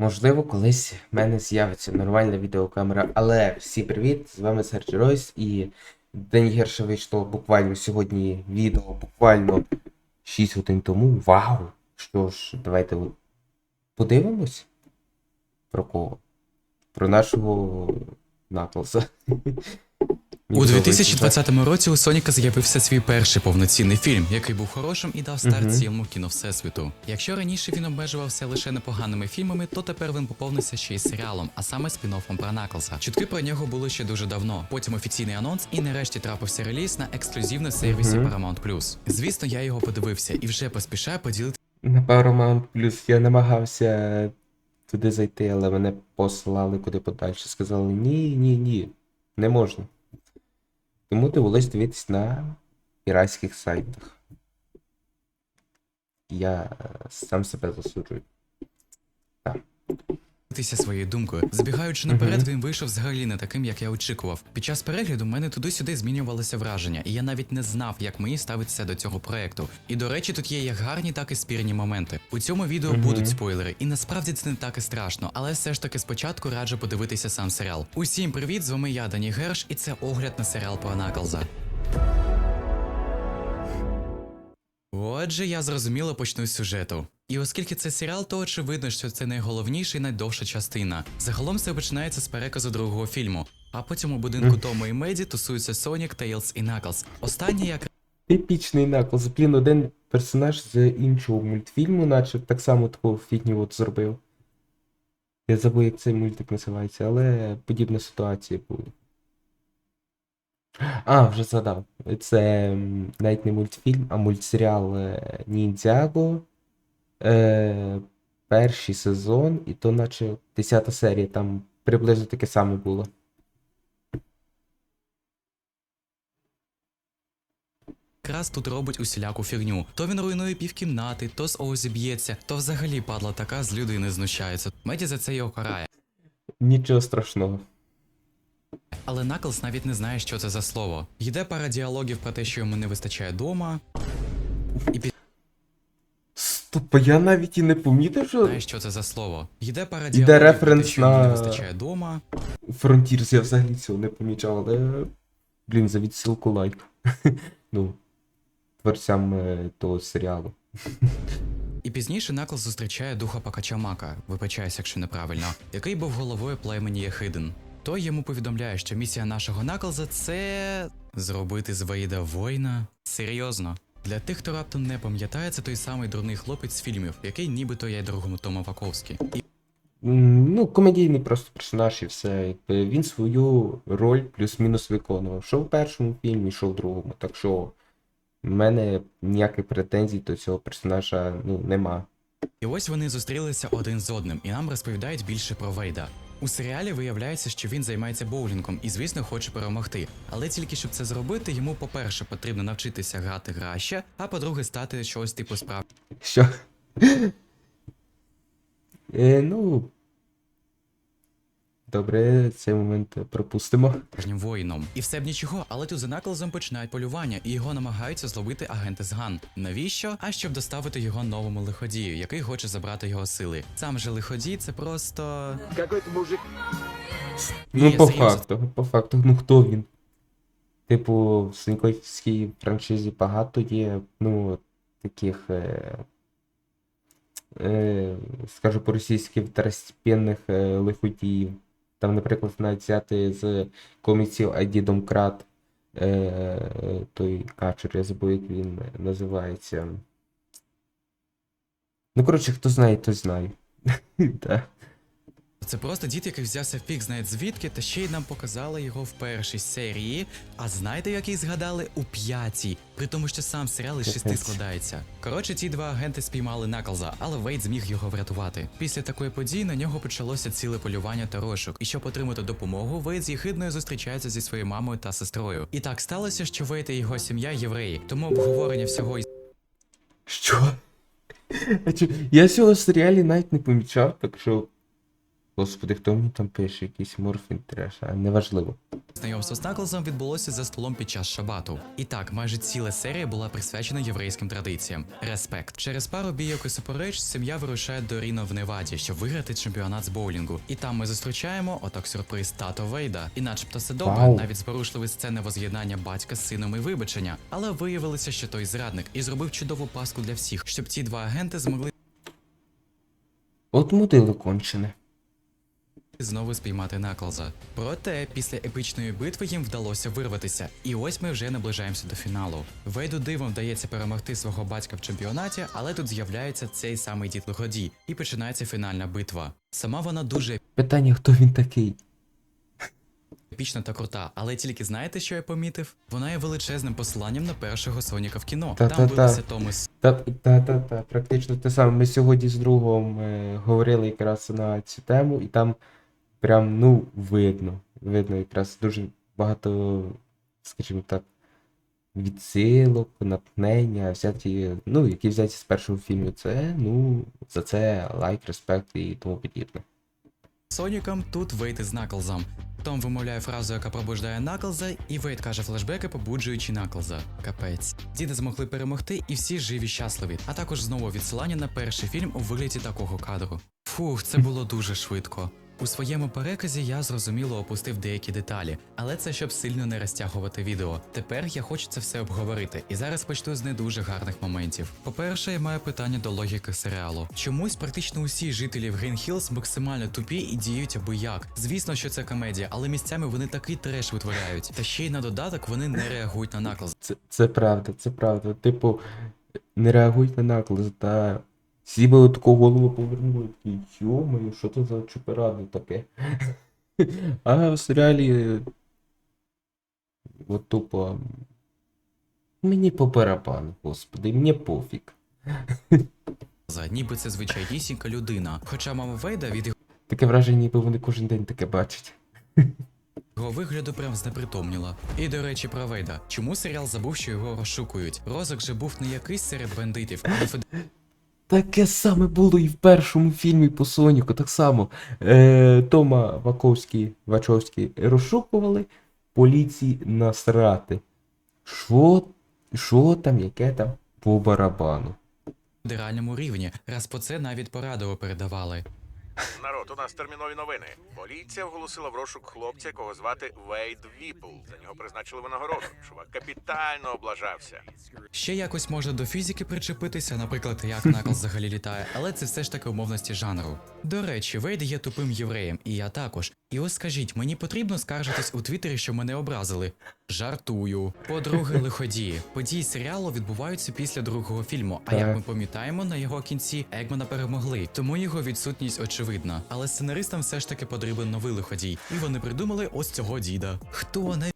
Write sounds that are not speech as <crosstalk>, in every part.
Можливо, колись в мене з'явиться нормальна відеокамера. Але всі привіт! З вами Серджі Ройс і День гірше вийшло буквально сьогодні відео, буквально 6 годин тому. Вау! Що ж, давайте подивимось. Про кого? Про нашого Наклза. У 2020 році у Соніка з'явився свій перший повноцінний фільм, який був хорошим і дав старт цілому кіно всесвіту. Якщо раніше він обмежувався лише непоганими фільмами, то тепер він поповнився ще й серіалом, а саме спін-оффом про Наклза. Чутки про нього були ще дуже давно. Потім офіційний анонс, і нарешті трапився реліз на ексклюзивному сервісі. Paramount+. Звісно, я його подивився і вже поспішаю поділитися На Paramount Plus я намагався туди зайти, але мене посилали куди подальше. Сказали ні, ні, ні, не можна. Тому довелось дивитись на піратських сайтах. Я е, сам себе засуджую. Своєю думкою. Забігаючи наперед, він вийшов взагалі не таким, як я очікував. Під час перегляду в мене туди-сюди змінювалося враження, і я навіть не знав, як мені ставитися до цього проекту. І до речі, тут є як гарні, так і спірні моменти. У цьому відео будуть спойлери, і насправді це не так і страшно, але все ж таки спочатку раджу подивитися сам серіал. Усім привіт, з вами я, Дані Герш, і це огляд на серіал про Наклза. Отже, я зрозуміло почну з сюжету. І оскільки це серіал, то очевидно, що це найголовніша і найдовша частина. Загалом все починається з переказу другого фільму, а потім у будинку. Тома і Меді тусуються Сонік, Тейлз і Наклз. Останній як Типічний наклз. Блін, один персонаж з іншого мультфільму, наче так само таку фігню от зробив. Я забув, як цей мультик називається, але подібна ситуація була. А, вже згадав. Це навіть не мультфільм, а мультсеріал е, Ніндзяго. Е, перший сезон, і то наче 10 серія, там приблизно таке саме було. якраз тут робить усіляку фігню. То він руйнує півкімнати, то з Озі б'ється, то взагалі падла така з людини знущається. Меді за це його карає. Нічого страшного. Але Наклз навіть не знає, що це за слово. Йде пара діалогів про те, що йому не вистачає дома, Стоп, я навіть і не помітив, що знає, що це за слово. Йде пара Іде діалогів про те, референс що йому не на- вистачає дома. Frontiers я взагалі цього не помічав, але. Блін, за відсилку лайк. <laughs> ну, творцям е, того серіалу. І пізніше Наклз зустрічає духа Пакачамака, вибачаюся, якщо неправильно, який був головою племені Єхиден. Той йому повідомляє, що місія нашого Наклза це зробити з Ваїда воїна. Серйозно. Для тих, хто раптом не пам'ятає, це той самий дурний хлопець з фільмів, який нібито є другом Тома Ваковські. І Ну, комедійний просто персонаж і все. Якби він свою роль плюс-мінус виконував. Що в першому фільмі, що в другому. Так що в мене ніяких претензій до цього персонажа ну, нема. І ось вони зустрілися один з одним, і нам розповідають більше про Вейда. У серіалі виявляється, що він займається боулінгом і, звісно, хоче перемогти. Але тільки щоб це зробити, йому, по-перше, потрібно навчитися грати краще, а по-друге, стати щось типу Що? е, ну. Добре, цей момент пропустимо. справжнім воїном. І все б нічого, але тут за Наклзом починають полювання, і його намагаються зловити агенти з Ган. Навіщо? А щоб доставити його новому лиходію, який хоче забрати його сили. Сам же лиходій це просто. Какой-то мужик Ну, по факту, по факту, ну хто він? Типу, в Синьковській франшизі багато є, ну, таких, е, е, скажу по-російськи, второстепенних е, лиходіїв. Там, наприклад, навіть взяти з коміксів ID Домкрат, е, той качур, я забув, як він називається. Ну, коротше, хто знає, той знає. <laughs> Це просто дід, який взявся фіг знає звідки, та ще й нам показали його в першій серії. А знаєте, який згадали у п'ятій, при тому, що сам серіал із шести складається. Коротше, ті два агенти спіймали Наклза, але Вейд зміг його врятувати. Після такої події на нього почалося ціле полювання та розшук. І щоб отримати допомогу, Вейд з єхидною зустрічається зі своєю мамою та сестрою. І так сталося, що Вейд і його сім'я євреї, тому обговорення всього і Що? Я цього серіалі навіть не помічав, так що. Господи, хто мені там пише? Якийсь морфін треш, а неважливо. Знайомство з Наклзом відбулося за столом під час шабату. І так, майже ціла серія була присвячена єврейським традиціям. Респект. Через пару бійок і супереч сім'я вирушає до Ріно в Неваді, щоб виграти чемпіонат з боулінгу. І там ми зустрічаємо отак сюрприз тато Вейда. І начебто все добре, Вау. навіть зворушливі сцени воз'єднання батька з сином і вибачення. Але виявилося, що той зрадник і зробив чудову паску для всіх, щоб ці два агенти змогли От мудило кончене. Знову спіймати Наклза. Проте після епічної битви їм вдалося вирватися, і ось ми вже наближаємося до фіналу. Вейду дивом вдається перемогти свого батька в чемпіонаті, але тут з'являється цей самий дід лиходій, і починається фінальна битва. Сама вона дуже Питання, хто він такий? епічна та крута, але тільки знаєте, що я помітив? Вона є величезним посиланням на першого Соніка в кіно. Та-та-та. Там билися Томас Та, та, та, та, практично те саме. Ми сьогодні з другом е, говорили якраз на цю тему, і там прям, ну, видно. Видно якраз дуже багато, скажімо так, відсилок, натхнення, взяті, ну, які взяті з першого фільму. Це, ну, за це лайк, респект і тому подібне. Соніком, тут Вейд із Наклзом. Том вимовляє фразу, яка пробуждає Наклза, і Вейд каже флешбеки, побуджуючи Наклза. Капець. Діди змогли перемогти, і всі живі щасливі. А також знову відсилання на перший фільм у вигляді такого кадру. Фух, це було дуже швидко. У своєму переказі я зрозуміло опустив деякі деталі, але це щоб сильно не розтягувати відео. Тепер я хочу це все обговорити, і зараз почну з не дуже гарних моментів. По-перше, я маю питання до логіки серіалу. Чомусь практично усі жителі в Грін Хілз максимально тупі і діють аби як. Звісно, що це комедія, але місцями вони такий треш витворяють. Та ще й на додаток вони не реагують на наклз. Це, це правда, це правда. Типу, не реагують на наклз, та всі би таку голову повернули, такі, йо-моє, що це за чуперадне таке? <laughs> А в серіалі от тупо мені по барабану, господи, мені пофіг. Ніби це звичайнісінька людина. Хоча мама Вейда від Таке враження, ніби вони кожен день таке бачать. <laughs> його вигляду прям знепритомніла. І до речі, про Вейда. Чому серіал забув, що його розшукують? Розок же був не якийсь серед бандитів, а <laughs> Таке саме було і в першому фільмі по Соніку, так само. Е, Тома Ваковський, Вачовський розшукували поліції насрати. Що, що там, яке там по барабану. федеральному рівні, раз по це навіть по радіо передавали. Народ, у нас термінові новини. Поліція оголосила в розшук хлопця, якого звати Вейд Віпл. За нього призначили винагороду. Чувак капітально облажався. Ще якось можна до фізики причепитися, наприклад, як Наклз взагалі літає, але це все ж таки умовності жанру. До речі, Вейд є тупим євреєм, і я також. І ось скажіть, мені потрібно скаржитись у Твіттері, що мене образили. Жартую. По-друге, лиходії. Події серіалу відбуваються після другого фільму. А як ми пам'ятаємо, на його кінці Егмана перемогли, тому його відсутність очевидна. Але сценаристам все ж таки потрібен новий лиходій, і вони придумали ось цього діда. Хто не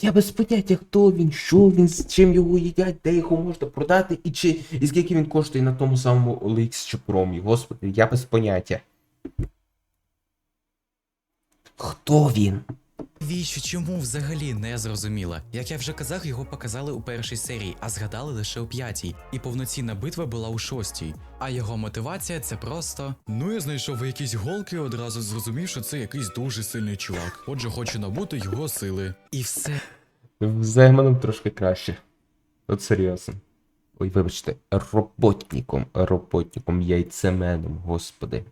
Я без поняття, хто він, що він, з чим його їдять, де його можна продати, і чи і скільки він коштує на тому самому OLX чи промі. Господи, я без поняття. Хто він? Віщо чому взагалі не зрозуміла? Як я вже казав, його показали у першій серії, а згадали лише у п'ятій. І повноцінна битва була у шостій. А його мотивація це просто. Ну я знайшов якісь голки, і одразу зрозумів, що це якийсь дуже сильний чувак. Отже, хочу набути його сили. І все. З Егманом трошки краще. От серйозно. Ой, вибачте, роботником, роботником, яйцеменом, господи.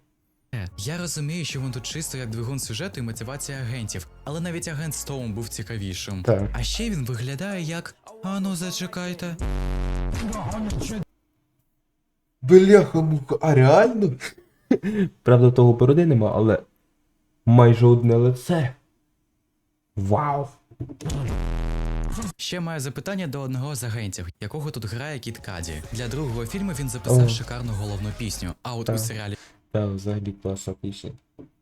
Я розумію, що він тут чисто як двигун сюжету і мотивація агентів, але навіть агент Стоун був цікавішим. Так. А ще він виглядає як. Ану, зачекайте. Бляха муха, а реально? Правда, того бороди нема, але майже одне лице. Вау! Ще маю запитання до одного з агентів, якого тут грає Кіт Каді. Для другого фільму він записав О. шикарну головну пісню, а от у серіалі Та взагалі класна пісня.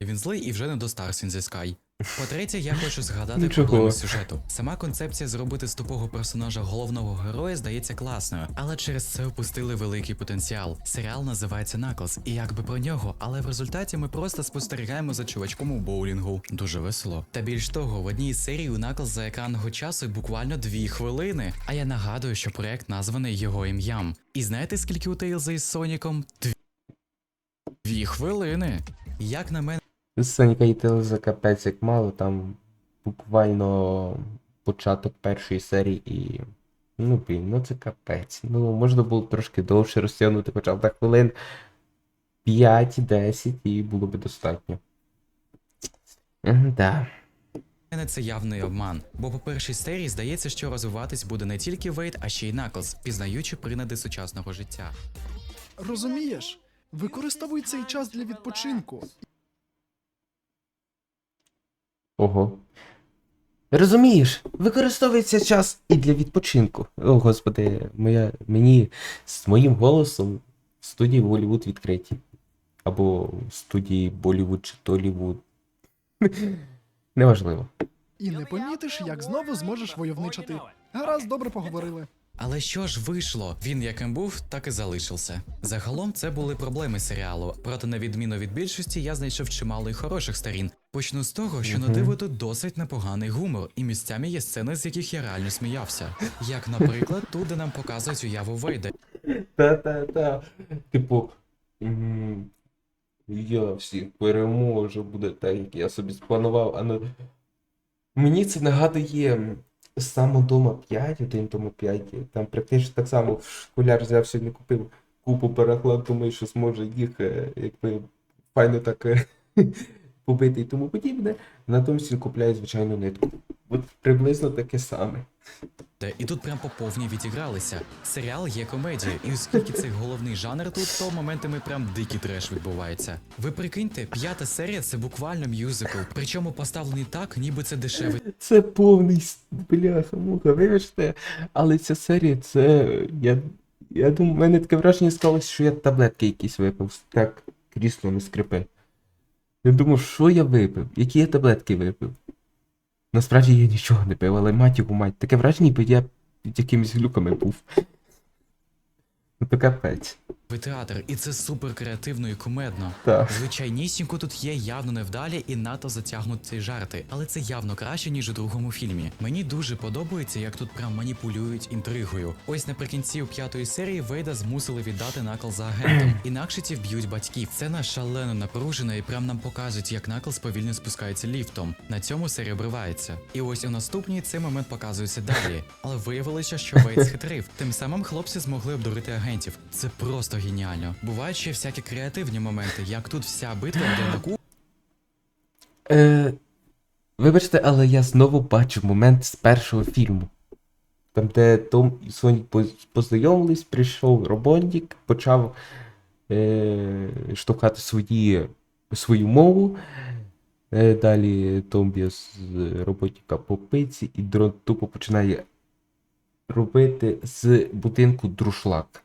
він злий і вже не до Stars in the Sky. По-третє, я хочу згадати Нічого. проблеми сюжету. Сама концепція зробити з тупого персонажа головного героя здається класною, але через це впустили великий потенціал. Серіал називається Наклз, і якби про нього, але в результаті ми просто спостерігаємо за чувачком у боулінгу. Дуже весело. Та більш того, в одній із серій у Наклз за екранного часу буквально дві хвилини. А я нагадую, що проект названий його ім'ям. І знаєте, скільки у Тейлза із Соніком? Дві. Дві хвилини. Як на мене, Соніка і Тейлза капець як мало, там буквально початок першої серії і. Ну, блін, ну це капець. Ну, можна було б трошки довше розтягнути, хоча б на хвилин 5-10 і було б достатньо. Да. це явний обман, бо по першій серії здається, що розвиватись буде не тільки Вейд, а ще й Наклз, пізнаючи принади сучасного життя. Розумієш? Використовуй цей час для відпочинку. Ого. Розумієш, використовується час і для відпочинку. О, господи, моя, мені з моїм голосом в студії Голлівуд відкриті. Або в студії Болівуд чи Толівуд. <laughs> Неважливо. І не помітиш, як знову зможеш войовничати. Гаразд, добре поговорили. Але що ж вийшло? Він яким був, так і залишився. Загалом це були проблеми серіалу. Проте, на відміну від більшості, я знайшов чимало й хороших сторін. Почну з того, що на диво тут досить непоганий гумор, і місцями є сцени, з яких я реально сміявся. Як, наприклад, тут, де нам показують уяву Вейда, Та-та-та. Типу. Я всіх переможу, буде так, як я собі спланував. А ну, мені це нагадує саме дома 5, один тому 5. Там практично так само школяр взяв сьогодні купив купу переклад, думаю, що зможе їх е, якби файно так е, <laughs> побити і тому подібне. Натомість він купляє звичайну нитку. От приблизно таке саме. і тут прям по повній відігралися. Серіал є комедією, і оскільки це головний жанр тут, то моментами прям дикий треш відбувається. Ви прикиньте, п'ята серія це буквально мюзикл, причому поставлений так, ніби це дешевий Це повний бляха, муха, вибачте, але ця серія, це. Я, я думаю, в мене таке враження склалося, що я таблетки якісь випив. Так, крісло не скрипе. Я думав, що я випив? Які я таблетки випив? Насправді я нічого не пив, але його мать. Таке враження, ніби я під якимись глюками був. Ну то капець. театр, і це супер креативно і кумедно. Так. Звичайнісінько тут є явно невдалі і надто затягнуті жарти, але це явно краще, ніж у другому фільмі. Мені дуже подобається, як тут прям маніпулюють інтригою. Ось наприкінці у п'ятої серії Вейда змусили віддати Наклза агентам, <clears throat> інакше ті вб'ють батьків. Сцена шалено напружена і прям нам показують, як Наклз повільно спускається ліфтом. На цьому серія обривається. І ось у наступній цей момент показується далі. Але виявилося, що Вейд <laughs> схитрив. Тим самим хлопці змогли обдурити агентів. Це просто геніально. Бувають ще всякі креативні моменти, як тут вся битва йде на ку. Е, вибачте, але я знову бачу момент з першого фільму. Там, де Том і Сонік познайомились, прийшов Робондік, почав е, штовхати свої, свою мову. Е, далі Том б'є з роботіка по пиці, і дрон тупо починає робити з будинку друшлак.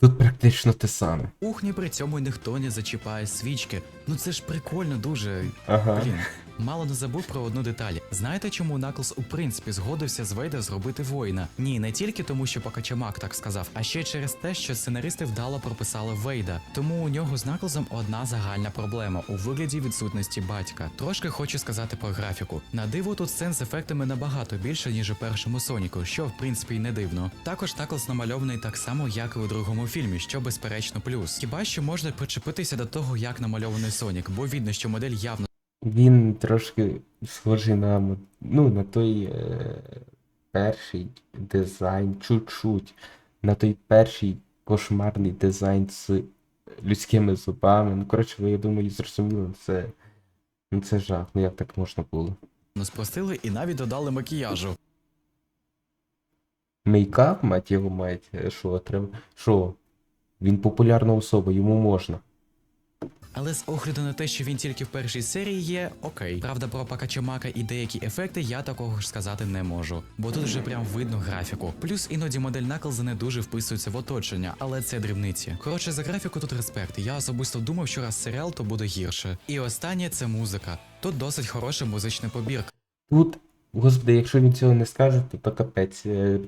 Тут практично те саме. кухні, при цьому ніхто не зачіпає свічки. Ну це ж прикольно дуже. Ага. Блін, мало не забув про одну деталь. Знаєте, чому Наклз у принципі згодився з Вейда зробити воїна? Ні, не тільки тому, що Покачамак так сказав, а ще через те, що сценаристи вдало прописали Вейда. Тому у нього з Наклзом одна загальна проблема у вигляді відсутності батька. Трошки хочу сказати про графіку. На диво тут сцен з ефектами набагато більше, ніж у першому Соніку, що в принципі й не дивно. Також Наклз намальований так само, як і у другому фільмі, що безперечно плюс. Хіба що можна причепитися до того, як намальований Сонік, бо видно, що модель явно Він трошки схожий на, ну, на той е, перший дизайн, чуть-чуть, на той перший кошмарний дизайн з людськими зубами. Ну, коротше, ви, я думаю, зрозуміли, це, ну, це жах, ну як так можна було. спростили і навіть додали макіяжу. Мейкап, мать його мать, е, що, треба, що? Він популярна особа, йому можна. Але з огляду на те, що він тільки в першій серії є, окей. Правда, про Пакачамака і деякі ефекти я такого ж сказати не можу, бо тут вже прям видно графіку. Плюс іноді модель Наклза не дуже вписується в оточення, але це дрібниці. Коротше, за графіку тут респект. Я особисто думав, що раз серіал, то буде гірше. І останнє це музика. Тут досить хороша музична побірка. Тут, господи, якщо він цього не скаже, то, то капець. Е,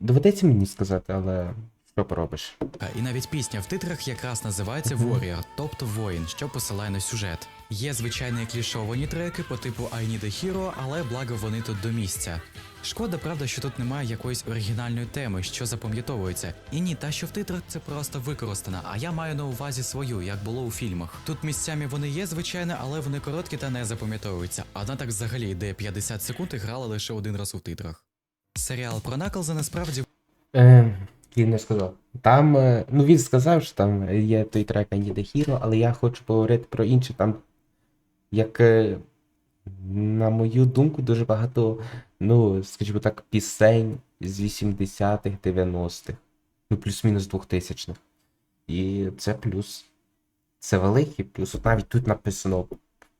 доведеться мені сказати, але Що поробиш? І навіть пісня в титрах якраз називається Warrior, тобто воїн, що посилає на сюжет. Є звичайні клішовані треки по типу I Need a Hero, але благо вони тут до місця. Шкода, правда, що тут немає якоїсь оригінальної теми, що запам'ятовується. І ні, та що в титрах це просто використана, а я маю на увазі свою, як було у фільмах. Тут місцями вони є, звичайно, але вони короткі та не запам'ятовуються. Одна так взагалі йде 50 секунд і грала лише один раз у титрах. Серіал про Наклза насправді Е, він не сказав. Там, е, ну він сказав, що там є той трек Need a Hero, але я хочу поговорити про інше. Там, як, е, на мою думку, дуже багато, ну, скажімо так, пісень з 80-х, 90-х, ну, плюс-мінус 2000-х. І це плюс. Це великий плюс. Навіть тут написано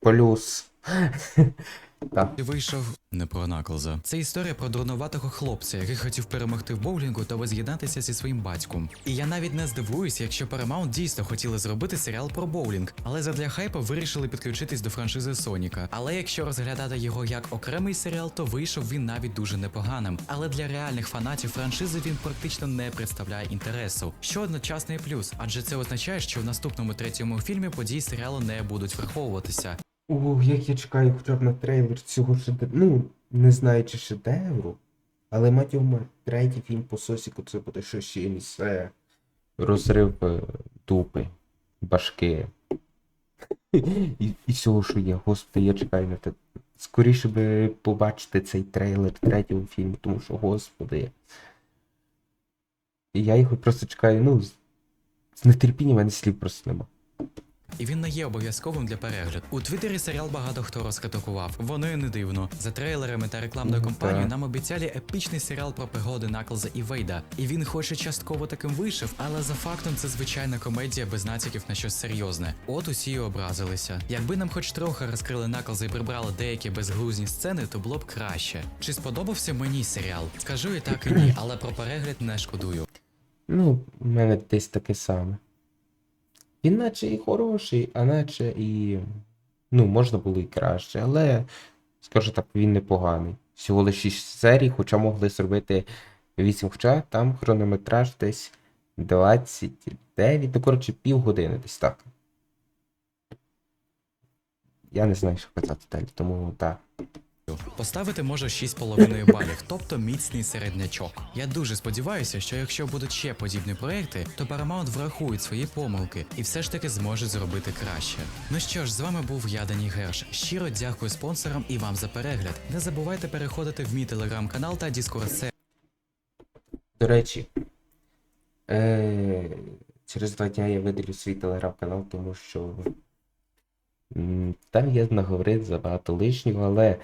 плюс. <laughs> Так. І вийшов не про Наклза. Це історія про дурнуватого хлопця, який хотів перемогти в боулінгу та воз'єднатися зі своїм батьком. І я навіть не здивуюсь, якщо Paramount дійсно хотіли зробити серіал про боулінг, але задля хайпа вирішили підключитись до франшизи Соніка. Але якщо розглядати його як окремий серіал, то вийшов він навіть дуже непоганим. Але для реальних фанатів франшизи він практично не представляє інтересу, що одночасний плюс, адже це означає, що в наступному третьому фільмі події серіалу не будуть враховуватися. О, як я чекаю хоча б на трейлер цього шедевру. Ну, не знаю, чи шедевру. Але мать його, третій фільм по сосіку це буде щось ще інше. Розрив е, дупи, башки. І, і всього, що є. Господи, я чекаю на те. Скоріше би побачити цей трейлер третього фільму, тому що, господи. І я його просто чекаю, ну, з, в мене слів просто нема. І він не є обов'язковим для перегляду. У Твіттері серіал багато хто розкритикував. Воно і не дивно. За трейлерами та рекламною Ну, кампанією нам обіцяли епічний серіал про пригоди Наклза і Вейда. І він хоч і частково таким вийшов, але за фактом це звичайна комедія без натяків на щось серйозне. От усі й образилися. Якби нам хоч трохи розкрили Наклза і прибрали деякі безглузні сцени, то було б краще. Чи сподобався мені серіал? Скажу і так і ні, але про перегляд не шкодую. Ну, в мене десь таке саме. Він наче і хороший, а наче і. Ну, можна було і краще, але, скажу так, він непоганий. Всього лише 6 серій, хоча могли зробити 8, хоча там хронометраж десь 29, ну, коротше, півгодини десь так. Я не знаю, що казати далі, тому так. Поставити може 6,5 балів, тобто міцний середнячок. Я дуже сподіваюся, що якщо будуть ще подібні проекти, то Paramount врахують свої помилки і все ж таки зможуть зробити краще. Ну що ж, з вами був я, Дані Герш. Щиро дякую спонсорам і вам за перегляд. Не забувайте переходити в мій телеграм-канал та Discord. До речі, е- через два дня я видалю свій телеграм-канал, тому що там я наговорив забагато лишнього, але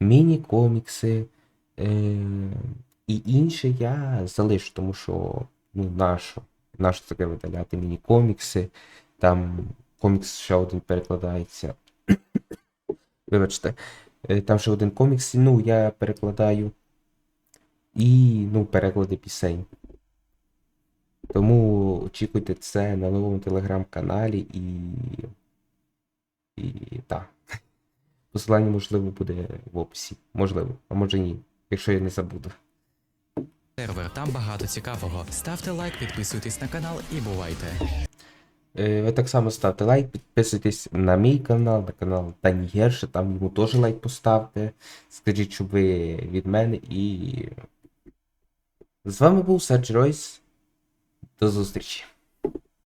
міні-комікси е- і інше я залишу, тому що ну, нащо? Нащо таке видаляти міні-комікси, там комікс ще один перекладається. <coughs> Вибачте, е, там ще один комікс, ну, я перекладаю і ну, переклади пісень. Тому очікуйте це на новому телеграм-каналі і. І так. Посилання, можливо, буде в описі. Можливо, а може ні, якщо я не забуду. Сервер, Там багато цікавого. Ставте лайк, підписуйтесь на канал і бувайте. Е, Ви так само ставте лайк, підписуйтесь на мій канал, на канал Дані Герша, там йому теж лайк поставте. Скажіть, щоб ви від мене і. З вами був Сердж Ройс. До зустрічі.